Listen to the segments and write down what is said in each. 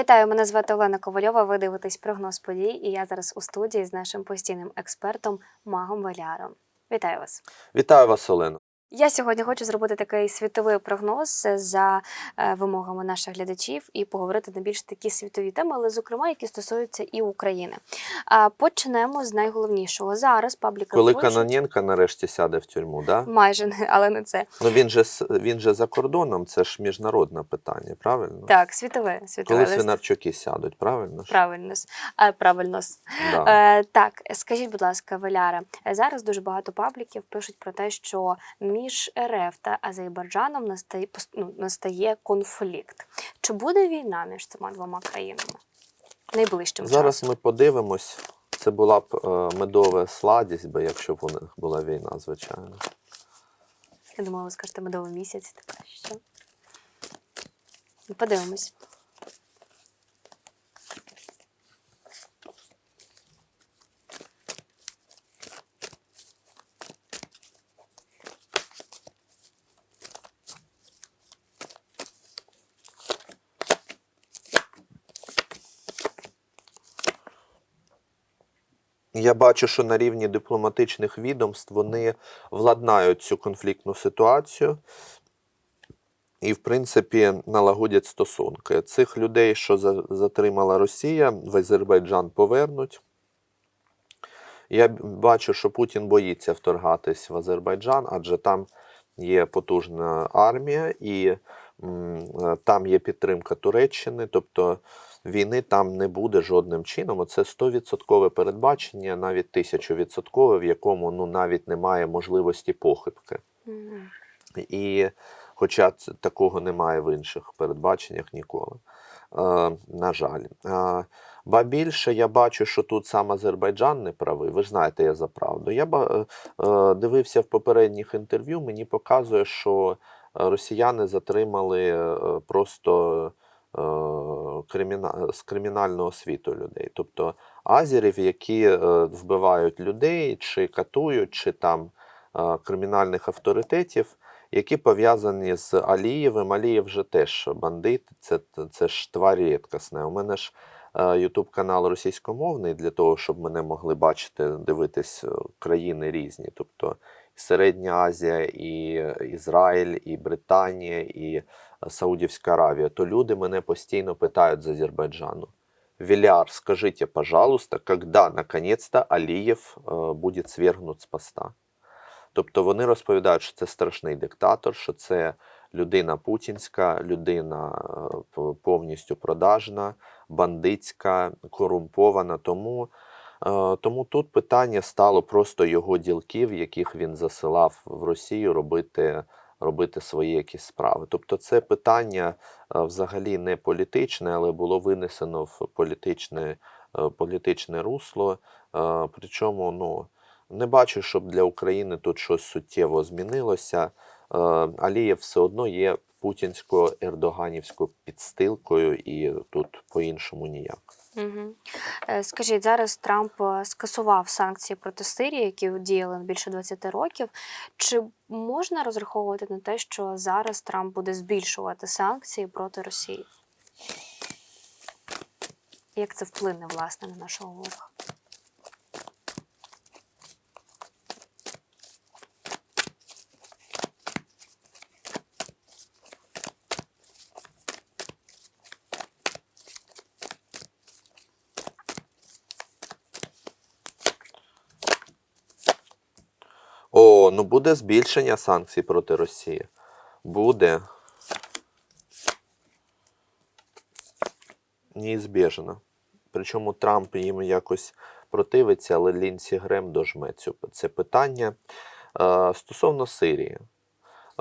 Вітаю, мене звати Олена Ковальова. Ви дивитесь прогноз подій, і я зараз у студії з нашим постійним експертом Магом Валяром. Вітаю вас. Вітаю вас, Олена. Я сьогодні хочу зробити такий світовий прогноз за е, вимогами наших глядачів і поговорити на більш такі світові теми, але зокрема, які стосуються і України. А почнемо з найголовнішого зараз. Пабліка Коли пишуть- Каноненко нарешті сяде в тюрму, да? майже не- але не це. Ну він же він же за кордоном, це ж міжнародне питання, правильно? Так, світове, світове. Коли Свинарчуки сядуть, правильно? ж? Правильно, е, правильно. Да. Е, так, скажіть, будь ласка, Валяра, зараз дуже багато пабліків пишуть про те, що між РФ та Азербайджаном настає ну, настає конфлікт. Чи буде війна між цими двома країнами найближчим Зараз часом? ми подивимось. Це була б е, медова сладість, би, якщо б у них була війна, звичайно. Я думала, ви скажете медовий місяць. Така що подивимось. Я бачу, що на рівні дипломатичних відомств вони владнають цю конфліктну ситуацію і, в принципі, налагодять стосунки. Цих людей, що затримала Росія, в Азербайджан повернуть. Я бачу, що Путін боїться вторгатись в Азербайджан, адже там є потужна армія і м, е, там є підтримка Туреччини. Тобто війни там не буде жодним чином. Це 100% передбачення, навіть 1000%, в якому ну, навіть немає можливості похибки. Мгм. І хоча такого немає в інших передбаченнях ніколи. Е, на жаль. Е, ба більше я бачу, що тут сам Азербайджан не правий. Ви ж знаєте, я за правду. Я ба- е, е, дивився в попередніх інтерв'ю, мені показує, що е, росіяни затримали е, просто криміна... з кримінального світу людей. Тобто азерів, які е, вбивають людей, чи катують, чи там е, кримінальних авторитетів які пов'язані з Алієвим. Алієв же теж бандит, це, це ж тварь рідкісна. У мене ж Ютуб канал російськомовний для того, щоб мене могли бачити, дивитись е, країни різні. Тобто Середня Азія, і Ізраїль, і Британія, і е, Саудівська Аравія. То люди мене постійно питають з Азербайджану. Виляр, скажите, пожалуйста, когда наконец-то Алієв е, буде свергнут з поста? Тобто вони розповідають, що це страшний диктатор, що це людина путінська, людина е, повністю продажна, бандитська, корумпована. Тому, е, тому тут питання стало просто його ділків, яких він засилав в Росію робити, робити свої якісь справи. Тобто, це питання е, взагалі не політичне, але було винесено в політичне, е, політичне русло. Е, Причому, ну. Не бачу, щоб для України тут щось суттєво змінилося. Алієв все одно є путінсько-ердоганівською підстилкою, і тут по-іншому ніяк. Е, Скажіть, зараз Трамп е, скасував санкції проти Сирії, які діяли більше 20 років. Чи можна розраховувати на те, що зараз Трамп буде збільшувати санкції проти Росії? Як це вплине власне на нашого ворога? Ну буде збільшення санкцій проти Росії. Буде. Неізбіжно. Причому Трамп їм якось противиться, але Лінсі Грем дожме цю, це питання. Е, стосовно Сирії.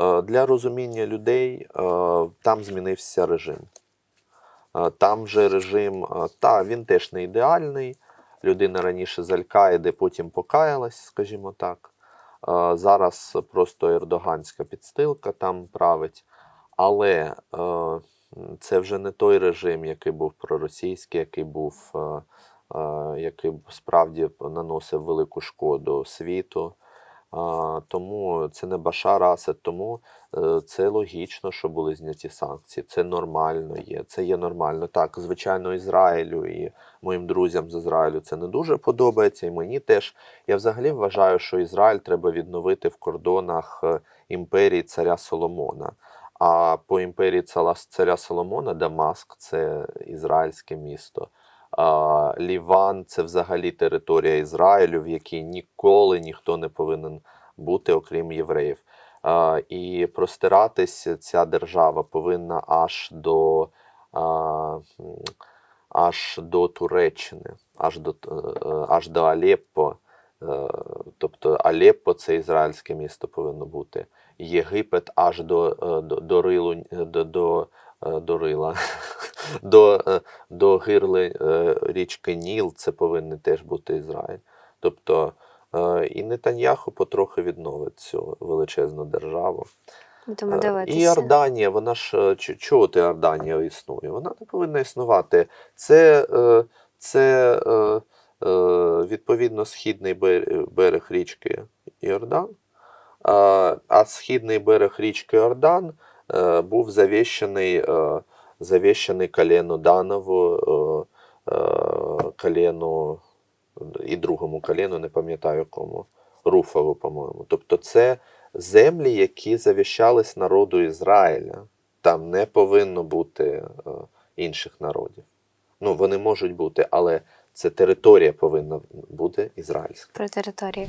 Е, для розуміння людей е, там змінився режим. Там же режим, та, він теж не ідеальний. Людина раніше з Аль-Каїди, потім покаялась, скажімо так. Зараз просто ердоганська підстилка там править. Але е, це вже не той режим, який був проросійський, який був, е, е, який справді наносив велику шкоду світу. Тому це не Башар Асад, тому е, це логічно, що були зняті санкції. Це нормально є. Це є нормально. Так, звичайно, Ізраїлю і моїм друзям з Ізраїлю це не дуже подобається, і мені теж. Я взагалі вважаю, що Ізраїль треба відновити в кордонах е, імперії царя Соломона. А по імперії царя Соломона Дамаск це ізраїльське місто. Ліван це взагалі територія Ізраїлю, в якій ніколи ніхто не повинен бути, окрім євреїв. І простиратись ця держава повинна аж до, аж до Туреччини, аж до, е, аж до Алеппо. Е, Тобто Алеппо це ізраїльське місто повинно бути. Єгипет аж до, е, до, до Рилу, е, до, до, е, до Рила, до, е, до гирли е, річки Ніл, це повинен теж бути Ізраїль. Тобто е, і Нетаньяху потрохи відновить цю величезну державу. Е, дивитися. І Йорданія, вона ж е, чого ти Йорданія існує? Вона не повинна існувати. Це, е, це е, е, відповідно східний берег річки Йордан. А, східний берег річки Йордан е, був завіщений, е, завіщений колену Данову, е, колену і другому колену, не пам'ятаю кому, Руфову, по-моєму. Тобто це землі, які завіщались народу Ізраїля. Там не повинно бути е, інших народів. Ну, вони можуть бути, але це територія повинна бути ізраїльська. Про території.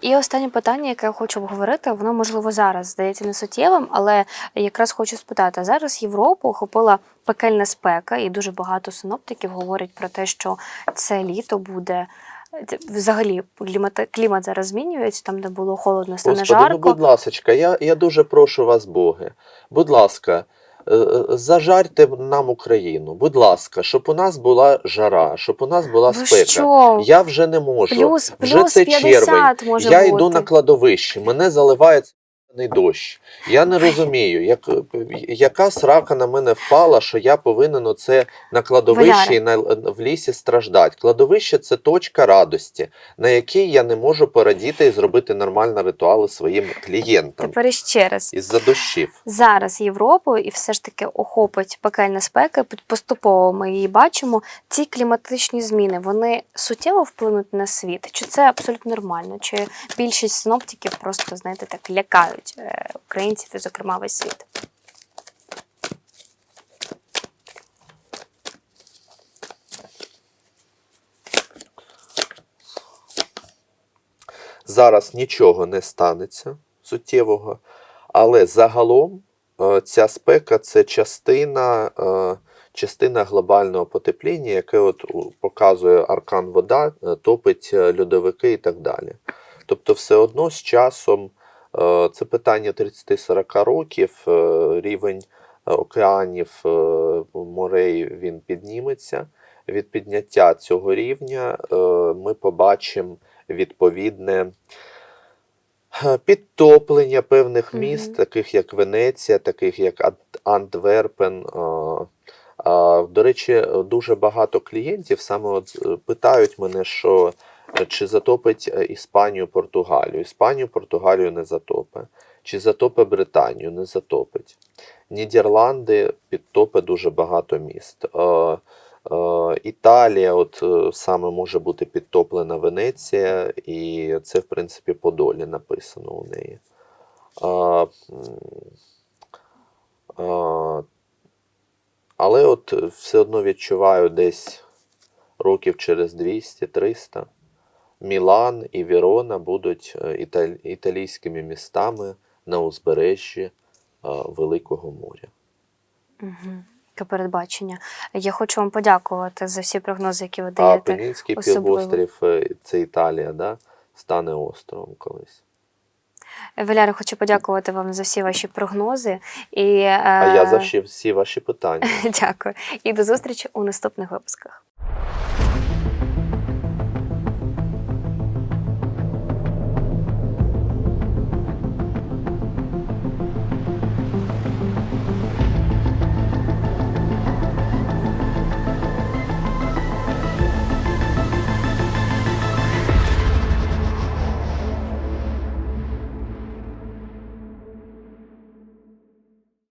І останнє питання, яке я хочу обговорити, воно можливо зараз здається не суттєвим, але якраз хочу спитати: зараз Європу охопила пекельна спека, і дуже багато синоптиків говорять про те, що це літо буде. Взагалі клімат, клімат зараз змінюється, там, де було холодно, стане Господи, ну будь ласочка, я, я дуже прошу вас, Боги. Будь ласка, е, е, зажарьте нам Україну. Будь ласка, щоб у нас була жара, щоб у нас була Ви спека. що? Я вже не можу. Плюс, вже плюс це 50 червень. може я бути. йду на кладовище, мене заливає дощ. Я не розумію, як, яка срака на мене впала, що я повинен оце на кладовищі і на, в лісі страждати. Кладовище це точка радості, на якій я не можу порадіти і зробити нормальні ритуали своїм клієнтам Тепер іще раз. із-за дощів. Зараз Європу і все ж таки охопить пекельна спека. Поступово ми її бачимо. Ці кліматичні зміни вони суттєво вплинуть на світ. Чи це абсолютно нормально? Чи більшість синоптиків просто знаєте так лякають е, українців і, зокрема, весь світ? Зараз нічого не станеться суттєвого, але загалом е, ця спека це частина, е, частина глобального потепління, яке от показує аркан вода, топить льодовики і так далі. Тобто, все одно з часом це питання 30-40 років, е, рівень е, океанів, е, морей він підніметься. Від підняття цього рівня е, ми побачимо відповідне е, підтоплення певних міст, таких як Венеція, таких як Антверпен. е, До речі, дуже багато клієнтів саме от е, питають мене, що е, чи затопить е, Іспанію, Португалію. Іспанію, Португалію не затопить. Чи затопить Британію? Не затопить. Нідерланди підтопить дуже багато міст. Е, е, Італія, от саме може бути підтоплена Венеція, і це, в принципі, по долі написано у неї. Але от все одно відчуваю десь років через 200-300 Мілан і Вірона будуть е, італь- італійськими містами на узбережжі е, Великого моря. Угу. Яке передбачення. Я хочу вам подякувати за всі прогнози, які ви даєте. Особливо. півострів е, це Італія, да, стане островом колись. Валяра, хочу подякувати вам за всі ваші прогнози. І, е, А я за всі, всі ваші питання. Дякую. І до зустрічі у наступних випусках.